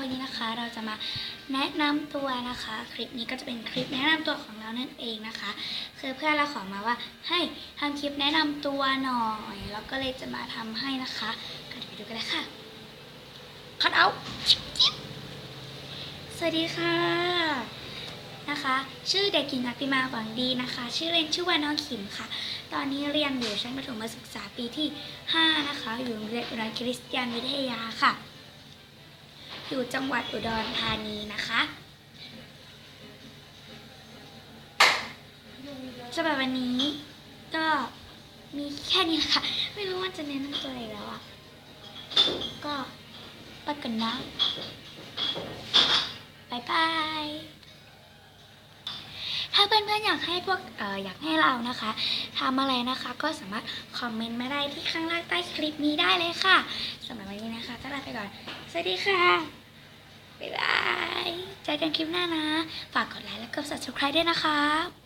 วันนี้นะคะ เราจะมาแนะนำตัวนะคะ คลิปนี้ก็จะเป็นคลิปแนะนำตัวของเรานั่นเองนะคะ คือเพื่อนเราขอมาว่าให้ทำคลิปแนะนำตัวหน่อยแล้วก็เลยจะมาทำให้นะคะก็เดี๋ยวไปดูกันเลยค่ะคัดเอาสวัสดีค่ะนะคะ ชื่อเด็กหญิงอติมาหวังดีนะคะ ชื่อเล่นชื่อว่าน้องขิมค่ะ ตอนนี้เรียนอยู่ชั้นประถมศึกษาปีที่ 5 นะคะ อยู่โรงเรียนอุดรคริสเตียนวิทยาค่ะ อยู่จังหวัดอุดรธานีนะคะสำหรับวันนี้ก็มีแค่นี้นะคะไม่รู้ว่าจะแนะนำตัวอะไรแล้วอะ ก็ไปกันนะบายบาย ถ้าเพื่อนๆอยากให้พวกเอออยากให้เรานะคะทำอะไรนะคะ ก็สามารถคอมเมนต์มาได้ที่ข้างล่างใต้คลิปนี้ได้เลยค่ะสำหรับวันนี้นะคะต้องลาไปก่อน สวัสดีค่ะ จอกันคลิปหน้านะ ฝากกดไลค์และกด subscribe ด้วยนะคะ